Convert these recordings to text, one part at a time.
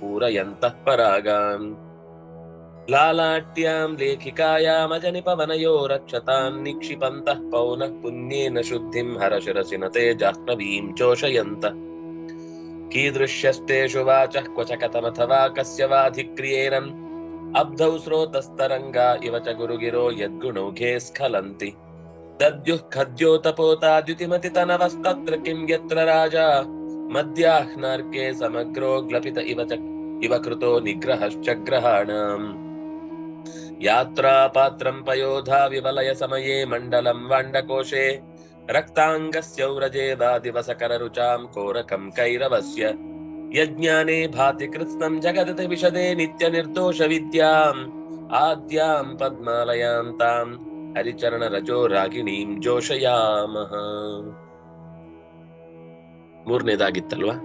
पूरयन्तः परागान् लालाट्यां लेखिकायामजनिपवनयो रक्षतान् निक्षिपन्तः पौनः पुण्येन शुद्धिं हरशिरसि न ते जाह्नवीं चोषयन्तः। कीदृश्यस्तेषु वाचः क्वच कथमथवा कस्य वाधिक्रियेरन्। अब्धौ स्रोतस्तरङ्गा इव च गुरुगिरो यद्गुणौघे स्खलन्ति दद्युः खद्योतपोताद्युतिमतितनवस्तत्र किं यत्र राजा? मद्याह्नार्के समग्रो ग्लपित इव च ಇವ ಕೃತೋ ನಿಗ್ರಹಶ್ಚಗ್ರಹಾಣ ಯಾತ್ರಾ ಪಾತ್ರಂ ಪಯೋಧಾ ವಿವಲಯ ಸಮಯೇ ಮಂಡಲಂ ವಾಂಡಕೋಶೆ ರಕ್ತಾಂಗಸ್ಯೌರಜೇ ವಾ ದಿವಸಕರ ರುಚಾಂ ಕೋರಕಂ ಕೈರವಸ್ಯ ಯಜ್ಞಾನೇ ಭಾತಿ ಕೃತ್ಸ್ನಂ ಜಗದತಿ ವಿಶದೆ ನಿತ್ಯ ನಿರ್ದೋಷ ವಿದ್ಯಾಂ ಆದ್ಯಾಂ ಪದ್ಮಾಲಯಾಂ ತಾಂ ಹರಿಚರಣ ರಜೋ ರಾಗಿಣೀಂ ಜೋಷಯಾಮಹ ಮೂರನೇದಾಗಿತ್ತಲ್ವಾ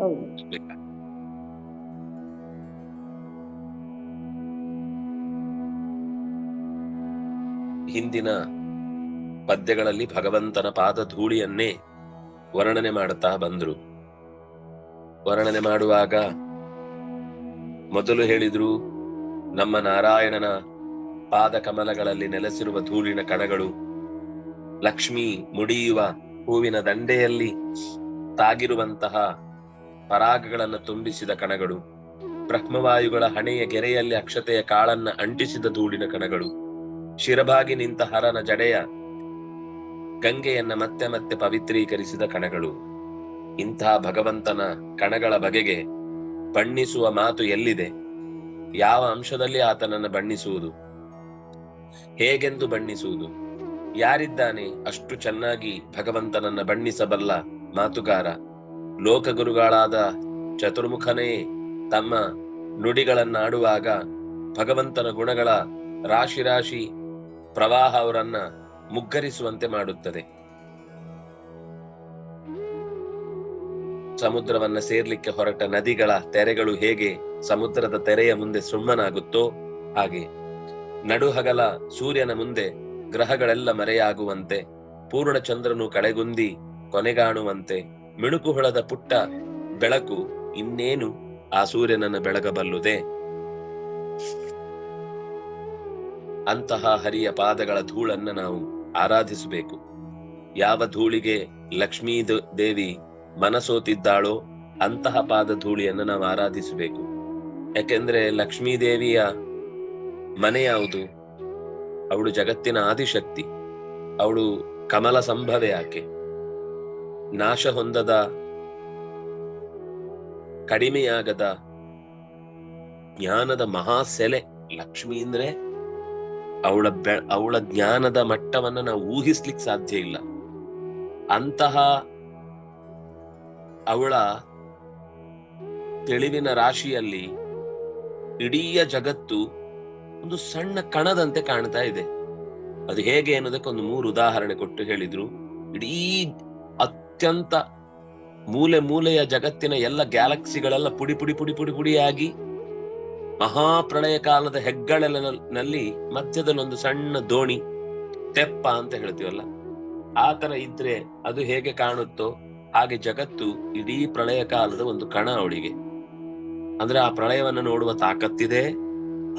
ಹೌದು. ಹಿಂದಿನ ಪದ್ಯಗಳಲ್ಲಿ ಭಗವಂತನ ಪಾದ ಧೂಳಿಯನ್ನೇ ವರ್ಣನೆ ಮಾಡುತ್ತಾ ಬಂದ್ರು. ವರ್ಣನೆ ಮಾಡುವಾಗ ಮೊದಲು ಹೇಳಿದ್ರು, ನಮ್ಮ ನಾರಾಯಣನ ಪಾದ ಕಮಲಗಳಲ್ಲಿ ನೆಲೆಸಿರುವ ಧೂಳಿನ ಕಣಗಳು ಲಕ್ಷ್ಮಿ ಮುಡಿಯುವ ಹೂವಿನ ದಂಡೆಯಲ್ಲಿ ತಾಗಿರುವಂತಹ ಪರಾಗಗಳನ್ನು ತುಂಬಿಸಿದ ಕಣಗಳು. ಬ್ರಹ್ಮವಾಯುಗಳ ಹಣೆಯ ಗೆರೆಯಲ್ಲಿ ಅಕ್ಷತೆಯ ಕಾಳನ್ನ ಅಂಟಿಸಿದ ಧೂಳಿನ ಕಣಗಳು. ಶಿರಭಾಗಿ ನಿಂತ ಹರನ ಜಡೆಯ ಗಂಗೆಯನ್ನ ಮತ್ತೆ ಮತ್ತೆ ಪವಿತ್ರೀಕರಿಸಿದ ಕಣಗಳು. ಇಂತಹ ಭಗವಂತನ ಕಣಗಳ ಬಗೆಗೆ ಬಣ್ಣಿಸುವ ಮಾತು ಎಲ್ಲಿದೆ? ಯಾವ ಅಂಶದಲ್ಲಿ ಆತನನ್ನ ಬಣ್ಣಿಸುವುದು? ಹೇಗೆಂದು ಬಣ್ಣಿಸುವುದು? ಯಾರಿದ್ದಾನೆ ಅಷ್ಟು ಚೆನ್ನಾಗಿ ಭಗವಂತನನ್ನ ಬಣ್ಣಿಸಬಲ್ಲ ಮಾತುಗಾರ? ಲೋಕಗುರುಗಳಾದ ಚತುರ್ಮುಖನೇ ತಮ್ಮ ನುಡಿಗಳನ್ನಾಡುವಾಗ ಭಗವಂತನ ಗುಣಗಳ ರಾಶಿ ರಾಶಿ ಪ್ರವಾಹ ಅವರನ್ನ ಮುಗ್ಗರಿಸುವಂತೆ ಮಾಡುತ್ತದೆ. ಸಮುದ್ರವನ್ನ ಸೇರ್ಲಿಕ್ಕೆ ಹೊರಟ ನದಿಗಳ ತೆರೆಗಳು ಹೇಗೆ ಸಮುದ್ರದ ತೆರೆಯ ಮುಂದೆ ಸುಮ್ಮನಾಗುತ್ತೋ ಹಾಗೆ ನಡುಹಗಲ ಸೂರ್ಯನ ಮುಂದೆ ಗ್ರಹಗಳೆಲ್ಲ ಮರೆಯಾಗುವಂತೆ ಪೂರ್ಣಚಂದ್ರನು ಕಳೆಗುಂದಿ ಕೊನೆಗಾಣುವಂತೆ ಮಿಣುಕುಹುಳದ ಪುಟ್ಟ ಬೆಳಕು ಇನ್ನೇನು ಆ ಸೂರ್ಯನನ್ನ ಬೆಳಗಬಲ್ಲುದೆ ಅಂತಹ ಹರಿಯ ಪಾದಗಳ ಧೂಳನ್ನ ನಾವು ಆರಾಧಿಸಬೇಕು. ಯಾವ ಧೂಳಿಗೆ ಲಕ್ಷ್ಮೀ ದೇವಿ ಮನಸೋತಿದ್ದಾಳೋ ಅಂತಹ ಪಾದ ಧೂಳಿಯನ್ನು ನಾವು ಆರಾಧಿಸಬೇಕು. ಯಾಕೆಂದ್ರೆ ಲಕ್ಷ್ಮೀ ದೇವಿಯ ಮನೆ ಯಾವುದು? ಅವಳು ಜಗತ್ತಿನ ಆದಿಶಕ್ತಿ. ಅವಳು ಕಮಲ ಸಂಭವೆ ಆಕೆ ನಾಶ ಹೊಂದದ, ಕಡಿಮೆಯಾಗದ ಜ್ಞಾನದ ಮಹಾ ಸೆಲೆ ಲಕ್ಷ್ಮಿ ಅಂದ್ರೆ ಅವಳ ಬೆ ಅವಳ ಜ್ಞಾನದ ಮಟ್ಟವನ್ನ ನಾವು ಊಹಿಸ್ಲಿಕ್ಕೆ ಸಾಧ್ಯ ಇಲ್ಲ. ಅಂತಹ ಅವಳ ತಿಳಿವಿನ ರಾಶಿಯಲ್ಲಿ ಇಡೀ ಜಗತ್ತು ಒಂದು ಸಣ್ಣ ಕಣದಂತೆ ಕಾಣ್ತಾ ಇದೆ. ಅದು ಹೇಗೆ ಅನ್ನೋದಕ್ಕೆ ಒಂದು ಮೂರು ಉದಾಹರಣೆ ಕೊಟ್ಟು ಹೇಳಿದ್ರು. ಇಡೀ ಅತ್ಯಂತ ಮೂಲೆ ಮೂಲೆಯ ಜಗತ್ತಿನ ಎಲ್ಲ ಗ್ಯಾಲಕ್ಸಿಗಳೆಲ್ಲ ಪುಡಿ ಪುಡಿ ಪುಡಿ ಪುಡಿ ಪುಡಿಯಾಗಿ ಮಹಾಪ್ರಳಯ ಕಾಲದ ಹೆಗ್ಗಳಲ್ಲಿ ಮಧ್ಯದಲ್ಲಿ ಒಂದು ಸಣ್ಣ ದೋಣಿ, ತೆಪ್ಪ ಅಂತ ಹೇಳ್ತೀವಲ್ಲ, ಆ ತರ ಇದ್ರೆ ಅದು ಹೇಗೆ ಕಾಣುತ್ತೋ ಹಾಗೆ ಜಗತ್ತು ಇಡೀ ಪ್ರಳಯ ಕಾಲದ ಒಂದು ಕಣ ಅವಳಿಗೆ. ಅಂದ್ರೆ ಆ ಪ್ರಳಯವನ್ನು ನೋಡುವ ತಾಕತ್ತಿದೆ,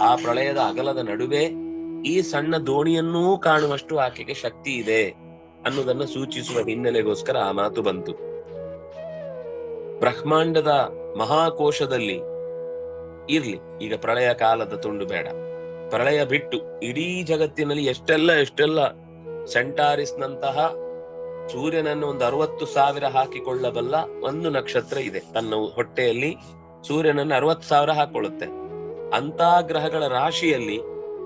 ಆ ಪ್ರಳಯದ ಅಗಲದ ನಡುವೆ ಈ ಸಣ್ಣ ದೋಣಿಯನ್ನೂ ಕಾಣುವಷ್ಟು ಆಕೆಗೆ ಶಕ್ತಿ ಇದೆ. ಅನ್ನೋದನ್ನ ಸೂಚಿಸುವ ಹಿನ್ನೆಲೆಗೋಸ್ಕರ ಆ ಮಾತು ಬಂತು. ಬ್ರಹ್ಮಾಂಡದ ಮಹಾಕೋಶದಲ್ಲಿ ಇರ್ಲಿ, ಈಗ ಪ್ರಳಯ ಕಾಲದ ತುಂಡು ಬೇಡ. ಪ್ರಳಯ ಬಿಟ್ಟು ಇಡೀ ಜಗತ್ತಿನಲ್ಲಿ ಎಷ್ಟೆಲ್ಲ ಎಷ್ಟೆಲ್ಲ ಸೆಂಟಾರಿಸ್ನಂತಹ ಸೂರ್ಯನನ್ನು ಒಂದು ಅರವತ್ತು ಸಾವಿರ ಹಾಕಿಕೊಳ್ಳಬಲ್ಲ ಒಂದು ನಕ್ಷತ್ರ ಇದೆ. ತನ್ನ ಹೊಟ್ಟೆಯಲ್ಲಿ ಸೂರ್ಯನನ್ನು ಅರವತ್ತು ಸಾವಿರ ಹಾಕೊಳ್ಳುತ್ತೆ. ಅಂತ ಗ್ರಹಗಳ ರಾಶಿಯಲ್ಲಿ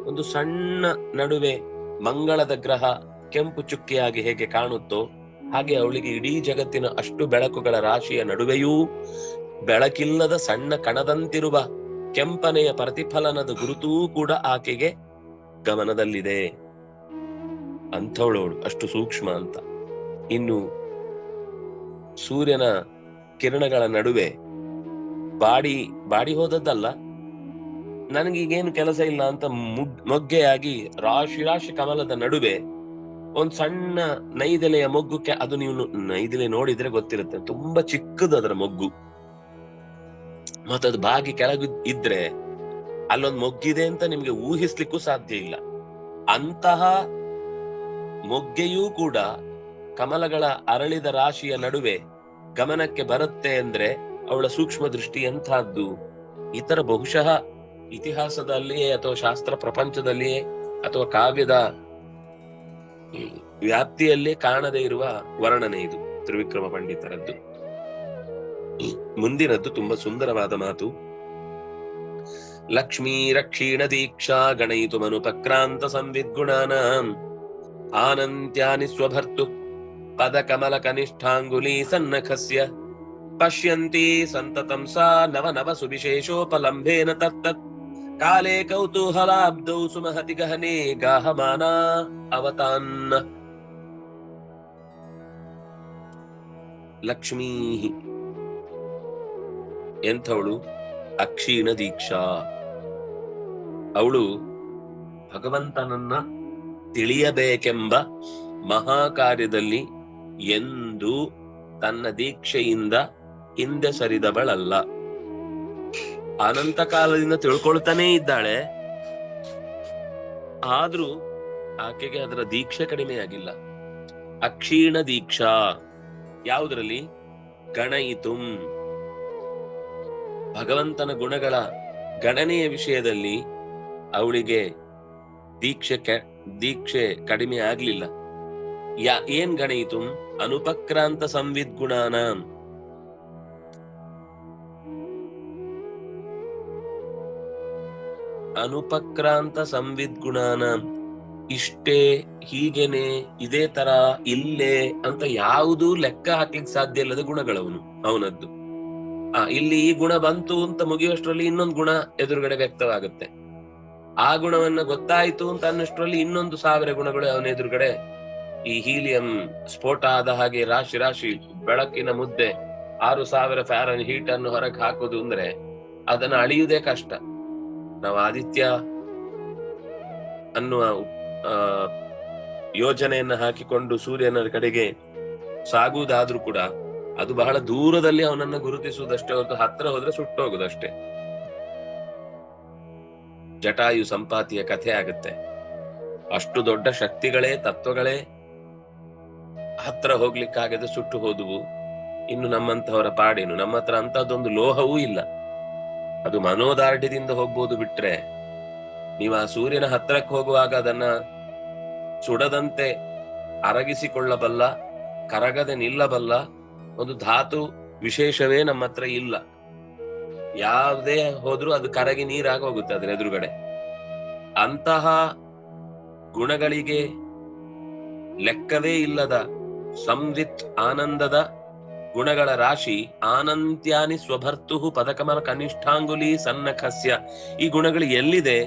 ಒಂದು ಸಣ್ಣ ನಡುವೆ ಮಂಗಳದ ಗ್ರಹ ಕೆಂಪು ಚುಕ್ಕಿಯಾಗಿ ಹೇಗೆ ಕಾಣುತ್ತೋ ಹಾಗೆ ಅವಳಿಗೆ ಇಡೀ ಜಗತ್ತಿನ ಅಷ್ಟು ಬೆಳಕುಗಳ ರಾಶಿಯ ನಡುವೆಯೂ ಬೆಳಕಿಲ್ಲದ ಸಣ್ಣ ಕಣದಂತಿರುವ ಕೆಂಪನೆಯ ಪ್ರತಿಫಲನದ ಗುರುತೂ ಕೂಡ ಆಕೆಗೆ ಗಮನದಲ್ಲಿದೆ. ಅಂಥವಳವಳು ಅಷ್ಟು ಸೂಕ್ಷ್ಮ ಅಂತ. ಇನ್ನು ಸೂರ್ಯನ ಕಿರಣಗಳ ನಡುವೆ ಬಾಡಿ ಬಾಡಿ ಹೋದದ್ದಲ್ಲ? ನನಗೀಗೇನು ಕೆಲಸ ಇಲ್ಲ ಅಂತ ಮುಗ್- ಮೊಗ್ಗೆಯಾಗಿ ರಾಶಿ ರಾಶಿ ಕಮಲದ ನಡುವೆ ಒಂದ್ ಸಣ್ಣ ನೈದೆಲೆಯ ಮೊಗ್ಗು ಅದು ನೀವು ನೈದೆಲೆ ನೋಡಿದ್ರೆ ಗೊತ್ತಿರುತ್ತೆ. ತುಂಬಾ ಚಿಕ್ಕದು ಅದರ ಮೊಗ್ಗು. ಮತ್ತದು ಬಾಗಿ ಕೆಳಗೆ ಇದ್ರೆ ಅಲ್ಲೊಂದು ಮೊಗ್ಗಿದೆ ಅಂತ ನಿಮ್ಗೆ ಊಹಿಸ್ಲಿಕ್ಕೂ ಸಾಧ್ಯ ಇಲ್ಲ. ಅಂತಹ ಮೊಗ್ಗೆಯೂ ಕೂಡ ಕಮಲಗಳ ಅರಳಿದ ರಾಶಿಯ ನಡುವೆ ಗಮನಕ್ಕೆ ಬರುತ್ತೆ ಅಂದ್ರೆ ಅವಳ ಸೂಕ್ಷ್ಮ ದೃಷ್ಟಿ ಎಂಥದ್ದು? ಇತರ ಬಹುಶಃ ಇತಿಹಾಸದಲ್ಲಿಯೇ ಅಥವಾ ಶಾಸ್ತ್ರ ಪ್ರಪಂಚದಲ್ಲಿಯೇ ಅಥವಾ ಕಾವ್ಯದ ವ್ಯಾಪ್ತಿಯಲ್ಲೇ ಕಾಣದೇ ಇರುವ ವರ್ಣನೆ ಇದು, ತ್ರಿವಿಕ್ರಮ ಪಂಡಿತರದ್ದು. ಮುಂದಿನದ್ದು ತುಂಬಾ ಸುಂದರವಾದ ಮಾತು. ಲಕ್ಷ್ಮೀ ರಕ್ಷೀಣ ದೀಕ್ಷಾ ಗಣಯಿತು ಮನುಪಕ್ರಾಂತ ಸಂವಿದ್ಗುಣಾನ. ಆನಂತ್ಯಾನಿ ಸ್ವಭರ್ತು ಪದ ಕಮಲ ಕನಿಷ್ಠಾಂಗುಲಿ ಸನ್ನಖಸ್ಯ. ಪಶ್ಯಂತಿ ಸಂತತಂ ಸಾ ನವ ನವ ಸುವಿಶೇಷೋಪಲಂಭೇನ ತತ್ತತ್ ಕಾಲೇ ಕೌತೂಹಲಾಬ್ಧೌ ಸುಮಹತಿ ಗಹನೆ ಗಾಹಮಾನ ಅವತಾನ್ ಲಕ್ಷ್ಮೀ ಎಂಥವಳು? ಅಕ್ಷೀಣ ದೀಕ್ಷಾ। ಅವಳು ಭಗವಂತನನ್ನ ತಿಳಿಯಬೇಕೆಂಬ ಮಹಾಕಾರ್ಯದಲ್ಲಿ ಎಂದು ತನ್ನ ದೀಕ್ಷೆಯಿಂದ ಹಿಂದೆ ಸರಿದವಳಲ್ಲ. ಅನಂತ ಕಾಲದಿಂದ ತಿಳ್ಕೊಳ್ತಾನೇ ಇದ್ದಾಳೆ. ಆದ್ರೂ ಆಕೆಗೆ ಅದರ ದೀಕ್ಷೆ ಕಡಿಮೆ ಆಗಿಲ್ಲ. ಅಕ್ಷೀಣ ದೀಕ್ಷಾ. ಯಾವುದರಲ್ಲಿ? ಗಣಯಿತುಂ. ಭಗವಂತನ ಗುಣಗಳ ಗಣನೆಯ ವಿಷಯದಲ್ಲಿ ಅವಳಿಗೆ ದೀಕ್ಷೆ ದೀಕ್ಷೆ ಕಡಿಮೆ ಆಗ್ಲಿಲ್ಲ. ಯಾ, ಏನ್ ಗಣಯಿತು? ಅನುಪಕ್ರಾಂತ ಸಂವಿದ್ಗುಣಾನ. ಅನುಪಕ್ರಾಂತ ಸಂವಿದ್ ಗುಣಾನ ಇಷ್ಟೇ, ಹೀಗೇನೆ, ಇದೇ ತರ, ಇಲ್ಲೇ ಅಂತ ಯಾವುದೂ ಲೆಕ್ಕ ಹಾಕ್ಲಿಕ್ಕೆ ಸಾಧ್ಯ ಇಲ್ಲದ ಗುಣಗಳವನು, ಅವನದ್ದು. ಆ, ಇಲ್ಲಿ ಈ ಗುಣ ಬಂತು ಅಂತ ಮುಗಿಯುವಷ್ಟರಲ್ಲಿ ಇನ್ನೊಂದು ಗುಣ ಎದುರುಗಡೆ ವ್ಯಕ್ತವಾಗುತ್ತೆ. ಆ ಗುಣವನ್ನ ಗೊತ್ತಾಯ್ತು ಅಂತ ಅನ್ನಷ್ಟರಲ್ಲಿ ಇನ್ನೊಂದು ಸಾವಿರ ಗುಣಗಳು ಅವನ ಎದುರುಗಡೆ. ಈ ಹೀಲಿಯಂ ಸ್ಫೋಟ ಆದ ಹಾಗೆ ರಾಶಿ ರಾಶಿ, ಬೆಳಕಿನ ಮುದ್ದೆ, ಆರು ಸಾವಿರ ಫ್ಯಾರನ್ ಹೀಟ್ ಅನ್ನು ಹೊರಗೆ ಹಾಕೋದು ಅಂದ್ರೆ ಅದನ್ನ ಅಳಿಯುವುದೇ ಕಷ್ಟ. ನಾವು ಆದಿತ್ಯ ಅನ್ನುವ ಯೋಜನೆಯನ್ನ ಹಾಕಿಕೊಂಡು ಸೂರ್ಯನ ಕಡೆಗೆ ಸಾಗುವುದಾದ್ರೂ ಕೂಡ ಅದು ಬಹಳ ದೂರದಲ್ಲಿ ಅವನನ್ನ ಗುರುತಿಸುವುದಷ್ಟೇ ಹೊರತು ಹತ್ರ ಹೋದ್ರೆ ಸುಟ್ಟೋಗುದಷ್ಟೇ. ಜಟಾಯು ಸಂಪಾತಿಯ ಕಥೆ ಆಗುತ್ತೆ. ಅಷ್ಟು ದೊಡ್ಡ ಶಕ್ತಿಗಳೇ, ತತ್ವಗಳೇ ಹತ್ರ ಹೋಗ್ಲಿಕ್ಕಾಗದೆ ಸುಟ್ಟು ಹೋದುವು. ಇನ್ನು ನಮ್ಮಂತವರ ಪಾಡೇನು? ನಮ್ಮ ಹತ್ರ ಅಂತದೊಂದು ಲೋಹವೂ ಇಲ್ಲ. ಅದು ಮನೋದಾರ್ಢ್ಯದಿಂದ ಹೋಗ್ಬೋದು ಬಿಟ್ರೆ ನೀವು ಆ ಸೂರ್ಯನ ಹತ್ತಿರಕ್ಕೆ ಹೋಗುವಾಗ ಅದನ್ನ ಸುಡದಂತೆ ಅರಗಿಸಿಕೊಳ್ಳಬಲ್ಲ, ಕರಗದೆ ನಿಲ್ಲಬಲ್ಲ ಒಂದು ಧಾತು ವಿಶೇಷವೇ ನಮ್ಮ ಹತ್ರ ಇಲ್ಲ. ಯಾವುದೇ ಹೋದ್ರೂ ಅದು ಕರಗಿ ನೀರಾಗಿ ಹೋಗುತ್ತೆ ಅದ್ರ ಎದುರುಗಡೆ. ಅಂತಹ ಗುಣಗಳಿಗೆ ಲೆಕ್ಕವೇ ಇಲ್ಲದ ಸಂವಿತ್ ಆನಂದದ ಗುಣಗಳ ರಾಶಿ ಆನಂತ್ಯಾನಿ ಸ್ವಭರ್ತು ಪದಕಮಲ ಕನಿಷ್ಠಾಂಗುಲಿ ಸನ್ನಖಸ್ಯ ಈ ಗುಣಗಳು ಎಲ್ಲಿದೆ?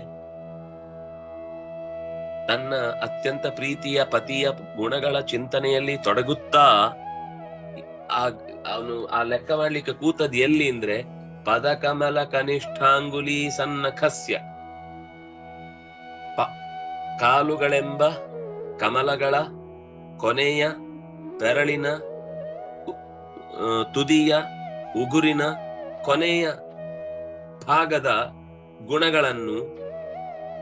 ತನ್ನ ಅತ್ಯಂತ ಪ್ರೀತಿಯ ಪತಿಯ ಗುಣಗಳ ಚಿಂತನೆಯಲ್ಲಿ ತೊಡಗುತ್ತಾ, ಆ, ಅವನು ಆ ಲೆಕ್ಕ ಮಾಡ್ಲಿಕ್ಕೆ ಕೂತದ್ ಎಲ್ಲಿ ಅಂದ್ರೆ, ಪದಕಮಲ ಕನಿಷ್ಠಾಂಗುಲಿ ಸನ್ನಖಸ್ಯ ಕಾಲುಗಳೆಂಬ ಕಮಲಗಳ ಕೊನೆಯ ಬೆರಳಿನ ತುದಿಯ, ಉಗುರಿನ, ಕೊನೆಯ ಭಾಗದ ಗುಣಗಳನ್ನು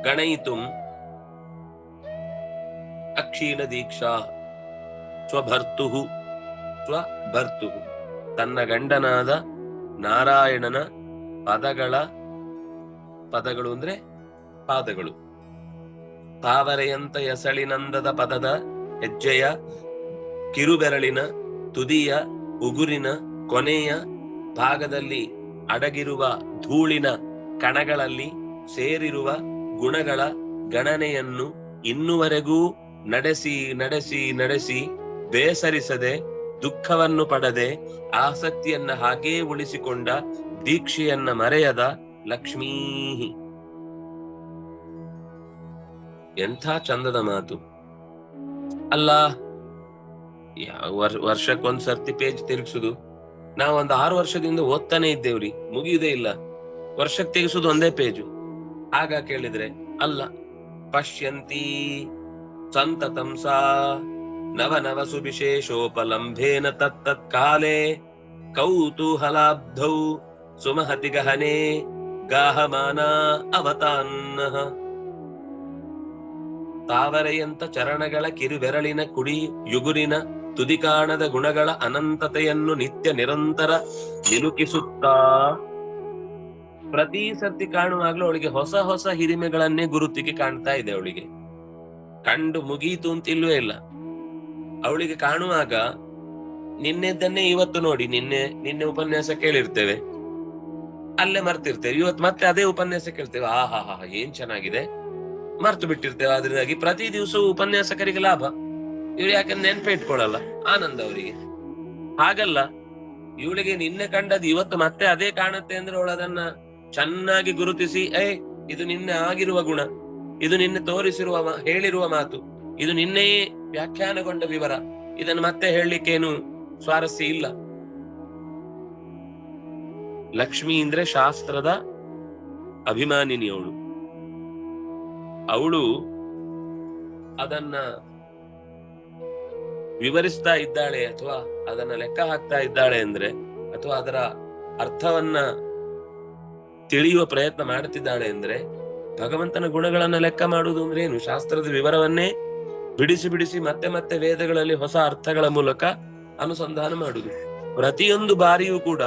ಗಣಯಿತು ಅಕ್ಷೀಣ ದೀಕ್ಷಾ ಸ್ವಭರ್ತು ಸ್ವಭರ್ತು ತನ್ನ ಗಂಡನಾದ ನಾರಾಯಣನ ಪದಗಳ ಪದಗಳು ಅಂದ್ರೆ ಪಾದಗಳು. ತಾವರೆಯಂತ ಎಸಳಿನಂದದ ಪದದ ಹೆಜ್ಜೆಯ ಕಿರುಬೆರಳಿನ ತುದಿಯ ಉಗುರಿನ ಕೊನೆಯ ಭಾಗದಲ್ಲಿ ಅಡಗಿರುವ ಧೂಳಿನ ಕಣಗಳಲ್ಲಿ ಸೇರಿರುವ ಗುಣಗಳ ಗಣನೆಯನ್ನು ಇನ್ನುವರೆಗೂ ನಡೆಸಿ ನಡೆಸಿ ನಡೆಸಿ ಬೇಸರಿಸದೆ, ದುಃಖವನ್ನು ಪಡದೆ ಆಸಕ್ತಿಯನ್ನ ಹಾಗೇ ಉಳಿಸಿಕೊಂಡ ದೀಕ್ಷೆಯನ್ನ ಮರೆಯದ ಲಕ್ಷ್ಮೀ. ಎಂಥ ಚಂದದ ಮಾತು. ಅಲ್ಲ ಯಾವ ಒಂದ್ ಸರ್ತಿ ಪೇಜ್ ತಿರುಗಿಸುದು. ನಾವು ಒಂದು ಆರು ವರ್ಷದಿಂದ ಓದ್ತಾನೆ ಇದ್ದೇವ್ರಿ, ಮುಗಿಯುದೇ ಇಲ್ಲ. ವರ್ಷಕ್ಕೆ ತೆಗೆಸುದು ಒಂದೇ ಪೇಜು ಆಗ ಕೇಳಿದ್ರೆ, ಅಲ್ಲ, ಪಶ್ಯಂತಿ ಸಂತತಂ ಸಾ ನವ ನವ ಸುವಿಶೇಷೋಪಲಂಭೇನ ತತ್ತತ್ ಕಾಲೇ ಕೌತೂಹಲಾಬ್ಧೌ ಸುಮಹತಿ ಗಹನೆ ಗಾಹಮಾನ ಅವತಾನ್ನ. ತಾವರೆಯಂತ ಚರಣಗಳ ಕಿರುಬೆರಳಿನ ಕುಡಿ, ಯುಗುರಿನ ತುದಿ ಕಾಣದ ಗುಣಗಳ ಅನಂತತೆಯನ್ನು ನಿತ್ಯ ನಿರಂತರ ನಿಲುಕಿಸುತ್ತಾ. ಪ್ರತಿ ಸರ್ತಿ ಕಾಣುವಾಗ್ಲೂ ಅವಳಿಗೆ ಹೊಸ ಹೊಸ ಹಿರಿಮೆಗಳನ್ನೇ ಗುರುತಿಗೆ ಕಾಣ್ತಾ ಇದೆ ಅವಳಿಗೆ. ಕಂಡು ಮುಗೀತು ಅಂತ ಇಲ್ವೇ ಇಲ್ಲ. ಅವಳಿಗೆ ಕಾಣುವಾಗ ನಿನ್ನೆದ್ದನ್ನೇ ಇವತ್ತು ನೋಡಿ, ನಿನ್ನೆ ನಿನ್ನೆ ಉಪನ್ಯಾಸ ಕೇಳಿರ್ತೇವೆ. ಅಲ್ಲೇ ಮರ್ತಿರ್ತೇವೆ. ಇವತ್ತು ಮತ್ತೆ ಅದೇ ಉಪನ್ಯಾಸ ಕೇಳ್ತೇವೆ. ಆ ಹಾ ಹಾ ಏನ್ ಚೆನ್ನಾಗಿದೆ. ಮರ್ತು ಬಿಟ್ಟಿರ್ತೇವೆ. ಅದರಿಂದಾಗಿ ಪ್ರತಿ ದಿವಸವೂ ಉಪನ್ಯಾಸಕರಿಗೆ ಲಾಭ. ಇವ್ರು ಯಾಕಂದ್ರೆ ನೆನ್ಪೆ ಇಟ್ಕೊಳ್ಳಲ್ಲ ಆನಂದ ಅವರಿಗೆ. ಹಾಗಲ್ಲ, ಇವಳಿಗೆ ನಿನ್ನೆ ಕಂಡದ್ ಇವತ್ತು ಮತ್ತೆ ಅದೇ ಕಾಣುತ್ತೆ ಅಂದ್ರೆ ಅವಳು ಅದನ್ನ ಚೆನ್ನಾಗಿ ಗುರುತಿಸಿ ಏ ಇದು ನಿನ್ನೆ ಆಗಿರುವ ಗುಣ. ಇದು ನಿನ್ನೆ ತೋರಿಸಿರುವ ಹೇಳಿರುವ ಮಾತು. ಇದು ನಿನ್ನೆಯೇ ವ್ಯಾಖ್ಯಾನಗೊಂಡ ವಿವರ. ಇದನ್ನು ಮತ್ತೆ ಹೇಳಲಿಕ್ಕೇನು ಸ್ವಾರಸ್ಯ ಇಲ್ಲ. ಲಕ್ಷ್ಮಿ ಅಂದ್ರೆ ಶಾಸ್ತ್ರದ ಅಭಿಮಾನಿನಿ ಅವಳು ಅವಳು ಅದನ್ನ ವಿವರಿಸ್ತಾ ಇದ್ದಾಳೆ ಅಥವಾ ಅದನ್ನ ಲೆಕ್ಕ ಹಾಕ್ತಾ ಇದ್ದಾಳೆ ಅಂದ್ರೆ ಅಥವಾ ಅದರ ಅರ್ಥವನ್ನ ತಿಳಿಯುವ ಪ್ರಯತ್ನ ಮಾಡುತ್ತಿದ್ದಾಳೆ ಅಂದ್ರೆ ಭಗವಂತನ ಗುಣಗಳನ್ನ ಲೆಕ್ಕ ಮಾಡುವುದು ಅಂದ್ರೆ ಏನು? ಶಾಸ್ತ್ರದ ವಿವರವನ್ನೇ ಬಿಡಿಸಿ ಬಿಡಿಸಿ ಮತ್ತೆ ಮತ್ತೆ ವೇದಗಳಲ್ಲಿ ಹೊಸ ಅರ್ಥಗಳ ಮೂಲಕ ಅನುಸಂಧಾನ ಮಾಡುವುದು. ಪ್ರತಿಯೊಂದು ಬಾರಿಯೂ ಕೂಡ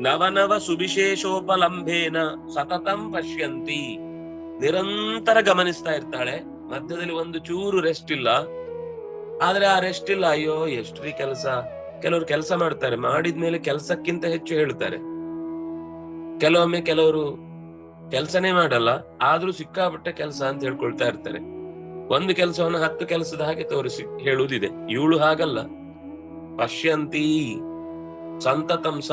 ನವನವ ಸುವಿಶೇಷೋಪಲಂಬೇನ ಸತತಂ ಪಶ್ಯಂತಿ. ನಿರಂತರ ಗಮನಿಸ್ತಾ ಇರ್ತಾಳೆ. ಮಧ್ಯದಲ್ಲಿ ಒಂದು ಚೂರು ರೆಸ್ಟ್ ಇಲ್ಲ. ಆದ್ರೆ ಆ ರೆಸ್ಟ್ ಇಲ್ಲ. ಅಯ್ಯೋ, ಎಷ್ಟ್ರಿ ಕೆಲಸ. ಕೆಲವರು ಕೆಲಸ ಮಾಡ್ತಾರೆ. ಮಾಡಿದ್ಮೇಲೆ ಕೆಲಸಕ್ಕಿಂತ ಹೆಚ್ಚು ಹೇಳ್ತಾರೆ. ಕೆಲವೊಮ್ಮೆ ಕೆಲವರು ಕೆಲಸನೇ ಮಾಡಲ್ಲ, ಆದ್ರೂ ಸಿಕ್ಕಾಪಟ್ಟೆ ಕೆಲಸ ಅಂತ ಹೇಳ್ಕೊಳ್ತಾ ಇರ್ತಾರೆ. ಒಂದು ಕೆಲಸವನ್ನು ಹತ್ತು ಕೆಲಸದ ಹಾಗೆ ತೋರಿಸಿ ಹೇಳುವುದಿದೆ. ಇವಳು ಹಾಗಲ್ಲ. ಪಶ್ಯಂತಿ ಸಂತತಂಸ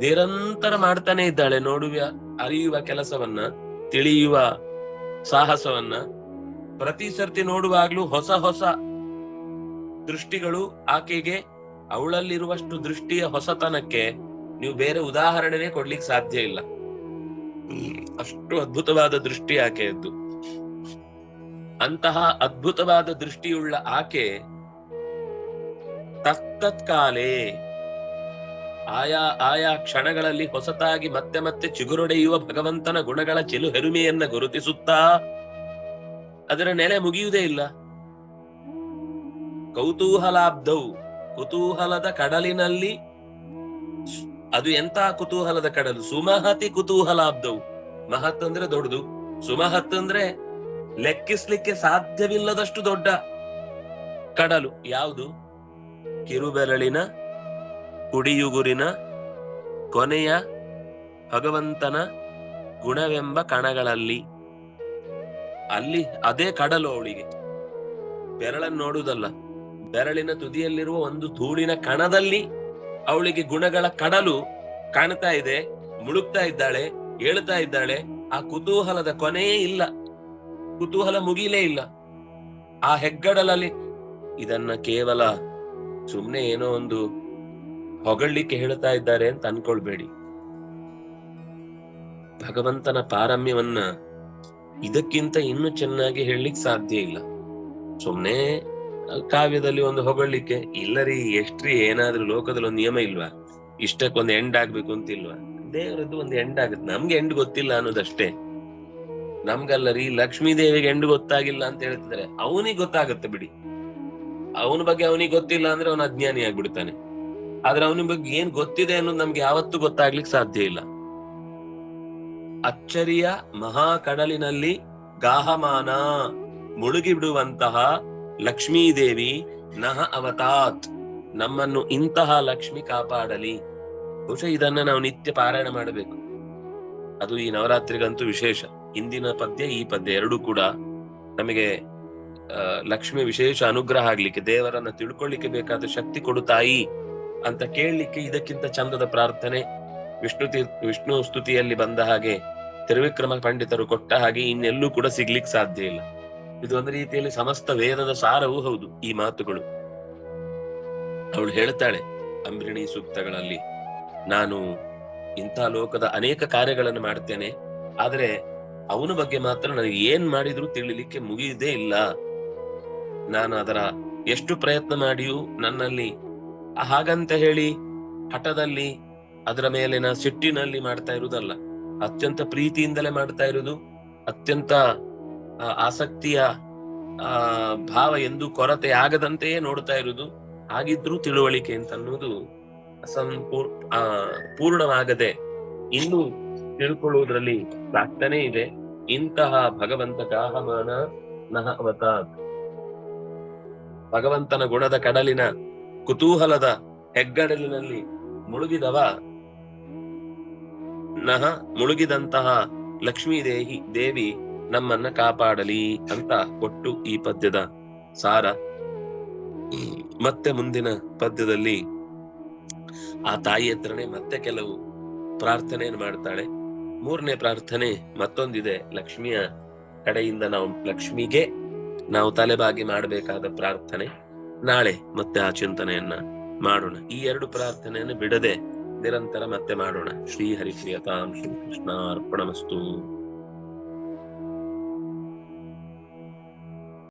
ನಿರಂತರ ಮಾಡ್ತಾನೆ ಇದ್ದಾಳೆ. ನೋಡುವ, ಅರಿಯುವ ಕೆಲಸವನ್ನ, ತಿಳಿಯುವ ಸಾಹಸವನ್ನ. ಪ್ರತಿ ಸರ್ತಿ ನೋಡುವಾಗ್ಲೂ ಹೊಸ ಹೊಸ ದೃಷ್ಟಿಗಳು ಆಕೆಗೆ ಅವಳಲ್ಲಿರುವಷ್ಟು ದೃಷ್ಟಿಯ ಹೊಸತನಕ್ಕೆ ನೀವು ಬೇರೆ ಉದಾಹರಣೆನೇ ಕೊಡ್ಲಿಕ್ಕೆ ಸಾಧ್ಯ ಇಲ್ಲ. ಅಷ್ಟು ಅದ್ಭುತವಾದ ದೃಷ್ಟಿ ಆಕೆಯದ್ದು. ಅಂತಹ ಅದ್ಭುತವಾದ ದೃಷ್ಟಿಯುಳ್ಳ ಆಕೆ ತತ್ತತ್ಕಾಲೇ ಆಯಾ ಆಯಾ ಕ್ಷಣಗಳಲ್ಲಿ ಹೊಸತಾಗಿ ಮತ್ತೆ ಮತ್ತೆ ಚಿಗುರೊಡೆಯುವ ಭಗವಂತನ ಗುಣಗಳ ಚೆಲು ಹೆರುಮೆಯನ್ನ ಗುರುತಿಸುತ್ತಾ ಅದರ ನೆಲೆ ಮುಗಿಯುವುದೇ ಇಲ್ಲ. ಕೌತೂಹಲಾಬ್ಧೌ ಕುತೂಹಲದ ಕಡಲಿನಲ್ಲಿ ಅದು ಎಂತ ಕುತೂಹಲದ ಕಡಲು? ಸುಮಹತಿ ಕುತೂಹಲಾಬ್ಧವು. ಮಹತ್ ಅಂದ್ರೆ ದೊಡ್ಡದು. ಸುಮಹತ್ ಅಂದ್ರೆ ಲೆಕ್ಕಿಸ್ಲಿಕ್ಕೆ ಸಾಧ್ಯವಿಲ್ಲದಷ್ಟು ದೊಡ್ಡ ಕಡಲು. ಯಾವುದು? ಕಿರುಬೆರಳಿನ, ಕುಡಿಯುಗುರಿನ, ಕೊನೆಯ ಭಗವಂತನ ಗುಣವೆಂಬ ಕಣಗಳಲ್ಲಿ. ಅಲ್ಲಿ ಅದೇ ಕಡಲು ಅವಳಿಗೆ. ಬೆರಳನ್ನು ನೋಡುವುದಲ್ಲ. ಬೆರಳಿನ ತುದಿಯಲ್ಲಿರುವ ಒಂದು ಧೂಳಿನ ಕಣದಲ್ಲಿ ಅವಳಿಗೆ ಗುಣಗಳ ಕಡಲು ಕಾಣ್ತಾ ಇದೆ, ಮುಳುಗ್ತಾ ಇದ್ದಾಳೆ ಹೇಳ್ತಾ ಇದ್ದಾಳೆ. ಆ ಕುತೂಹಲದ ಕೊನೆಯೇ ಇಲ್ಲ. ಕುತೂಹಲ ಮುಗಿಲೇ ಇಲ್ಲ. ಆ ಹೆಗ್ಗಡಲಲ್ಲಿ, ಇದನ್ನ ಕೇವಲ ಸುಮ್ನೆ ಏನೋ ಒಂದು ಹೊಗಳ್ಲಿಕ್ಕೆ ಹೇಳ್ತಾ ಇದ್ದಾರೆ ಅಂತ ಅನ್ಕೊಳ್ಬೇಡಿ. ಭಗವಂತನ ಪಾರಮ್ಯವನ್ನ ಇದಕ್ಕಿಂತ ಇನ್ನು ಚೆನ್ನಾಗಿ ಹೇಳಲಿಕ್ಕೆ ಸಾಧ್ಯ ಇಲ್ಲ. ಸುಮ್ನೆ ಕಾವ್ಯದಲ್ಲಿ ಒಂದು ಹೊಗಳಿಕೆ ಇಲ್ಲ ರೀ ಎಷ್ಟ್ರಿ, ಏನಾದ್ರೂ ಲೋಕದಲ್ಲಿ ಒಂದು ನಿಯಮ ಇಲ್ವಾ? ಇಷ್ಟಕ್ಕೊಂದು ಎಂಡ್ ಆಗ್ಬೇಕು ಅಂತ ಇಲ್ವಾ? ದೇವರದ್ದು ಒಂದು ಎಂಡ್ ಆಗುತ್ತೆ. ನಮ್ಗೆ ಎಂಡ್ ಗೊತ್ತಿಲ್ಲ ಅನ್ನೋದಷ್ಟೇ. ನಮ್ಗಲ್ಲ ರೀ ಲಕ್ಷ್ಮೀ ದೇವಿಗೆ ಎಂಡ್ ಗೊತ್ತಾಗಿಲ್ಲ ಅಂತ ಹೇಳ್ತಿದ್ದಾರೆ ಅವನಿಗೆ ಗೊತ್ತಾಗುತ್ತೆ ಬಿಡಿ. ಅವನ ಬಗ್ಗೆ ಅವನಿಗೆ ಗೊತ್ತಿಲ್ಲ ಅಂದ್ರೆ ಅವನ ಅಜ್ಞಾನಿ ಆಗ್ಬಿಡ್ತಾನೆ. ಆದ್ರೆ ಅವನ ಬಗ್ಗೆ ಏನ್ ಗೊತ್ತಿದೆ ಅನ್ನೋದು ನಮ್ಗೆ ಯಾವತ್ತೂ ಗೊತ್ತಾಗ್ಲಿಕ್ಕೆ ಸಾಧ್ಯ ಇಲ್ಲ. ಅಚ್ಚರಿಯ ಮಹಾಕಡಲಿನಲ್ಲಿ ಗಾಹಮಾನ ಮುಳುಗಿ ಬಿಡುವಂತಹ ಲಕ್ಷ್ಮೀದೇವಿ, ನಹ ಅವತಾತ್, ನಮ್ಮನ್ನು ಇಂತಹ ಲಕ್ಷ್ಮಿ ಕಾಪಾಡಲಿ. ಬಹುಶಃ ಇದನ್ನ ನಾವು ನಿತ್ಯ ಪಾರಾಯಣ ಮಾಡಬೇಕು. ಅದು ಈ ನವರಾತ್ರಿಗಂತೂ ವಿಶೇಷ. ಹಿಂದಿನ ಪದ್ಯ, ಈ ಪದ್ಯ ಎರಡೂ ಕೂಡ ನಮಗೆ ಲಕ್ಷ್ಮಿ ವಿಶೇಷ ಅನುಗ್ರಹ ಆಗ್ಲಿಕ್ಕೆ, ದೇವರನ್ನ ತಿಳ್ಕೊಳ್ಳಿಕ್ಕೆ ಬೇಕಾದ ಶಕ್ತಿ ಕೊಡುತ್ತಾಯಿ ತಾಯಿ ಅಂತ ಕೇಳಲಿಕ್ಕೆ ಇದಕ್ಕಿಂತ ಚಂದದ ಪ್ರಾರ್ಥನೆ ವಿಷ್ಣು ವಿಷ್ಣು ಸ್ತುತಿಯಲ್ಲಿ ಬಂದ ಹಾಗೆ ತ್ರಿವಿಕ್ರಮ ಪಂಡಿತರು ಕೊಟ್ಟ ಹಾಗೆ ಇನ್ನೆಲ್ಲೂ ಕೂಡ ಸಿಗ್ಲಿಕ್ಕೆ ಸಾಧ್ಯ ಇಲ್ಲ. ಇದು ಒಂದು ರೀತಿಯಲ್ಲಿ ಸಮಸ್ತ ವೇದದ ಸಾರವೂ ಹೌದು, ಈ ಮಾತುಗಳು. ಅವಳು ಹೇಳ್ತಾಳೆ ಅಂಬ್ರಿಣಿ ಸೂಕ್ತಗಳಲ್ಲಿ ನಾನು ಇಂಥ ಲೋಕದ ಅನೇಕ ಕಾರ್ಯಗಳನ್ನು ಮಾಡ್ತೇನೆ ಆದರೆ ಅವನ ಬಗ್ಗೆ ಮಾತ್ರ ನನಗೆ ಏನ್ ಮಾಡಿದ್ರು ತಿಳಿಲಿಕ್ಕೆ ಮುಗಿಯುವುದೇ ಇಲ್ಲ. ನಾನು ಅದರ ಎಷ್ಟು ಪ್ರಯತ್ನ ಮಾಡಿಯೂ ನನ್ನಲ್ಲಿ ಹಾಗಂತ ಹೇಳಿ ಹಠದಲ್ಲಿ ಅದರ ಮೇಲಿನ ಸಿಟ್ಟಿನಲ್ಲಿ ಮಾಡ್ತಾ ಇರುವುದಲ್ಲ, ಅತ್ಯಂತ ಪ್ರೀತಿಯಿಂದಲೇ ಮಾಡ್ತಾ ಇರುವುದು, ಅತ್ಯಂತ ಆಸಕ್ತಿಯ ಭಾವ ಎಂದು ಕೊರತೆ ಆಗದಂತೆಯೇ ನೋಡ್ತಾ ಇರುವುದು. ಹಾಗಿದ್ರೂ ತಿಳುವಳಿಕೆ ಅಂತ ಅನ್ನೋದು ಅಸಂಪೂರ್ ಪೂರ್ಣವಾಗದೆ ಇನ್ನು ತಿಳ್ಕೊಳ್ಳುವುದರಲ್ಲಿ ಪ್ರಾರ್ಥನೆ ಇದೆ. ಇಂತಹ ಭಗವಂತ ಗಾಹಮಾನ ನಹ ಅವತಾತ್. ಭಗವಂತನ ಗುಣದ ಕಡಲಿನ ಕುತೂಹಲದ ಹೆಗ್ಗಡಲಿನಲ್ಲಿ ಮುಳುಗಿದವ. ನಹ ಮುಳುಗಿದಂತಹ ಲಕ್ಷ್ಮೀ ದೇಹಿ ದೇವಿ ನಮ್ಮನ್ನ ಕಾಪಾಡಲಿ ಅಂತ ಕೊಟ್ಟು ಈ ಪದ್ಯದ ಸಾರ. ಮತ್ತೆ ಮುಂದಿನ ಪದ್ಯದಲ್ಲಿ ಆ ತಾಯಿ ಹತ್ರನೇ ಮತ್ತೆ ಕೆಲವು ಪ್ರಾರ್ಥನೆಯನ್ನು ಮಾಡ್ತಾಳೆ. ಮೂರನೇ ಪ್ರಾರ್ಥನೆ ಮತ್ತೊಂದಿದೆ. ಲಕ್ಷ್ಮಿಯ ಕಡೆಯಿಂದ ನಾವು, ಲಕ್ಷ್ಮಿಗೆ ನಾವು ತಲೆಬಾಗಿ ಮಾಡಬೇಕಾದ ಪ್ರಾರ್ಥನೆ. ನಾಳೆ ಮತ್ತೆ ಆ ಚಿಂತನೆಯನ್ನ ಮಾಡೋಣ. ಈ ಎರಡು ಪ್ರಾರ್ಥನೆಯನ್ನು ಬಿಡದೆ ನಿರಂತರ ಮತ್ತೆ ಮಾಡೋಣ. ಶ್ರೀ ಹರಿಪ್ರಿಯತಾಂ ಶ್ರೀ ಕೃಷ್ಣ ಅರ್ಪಣಮಸ್ತು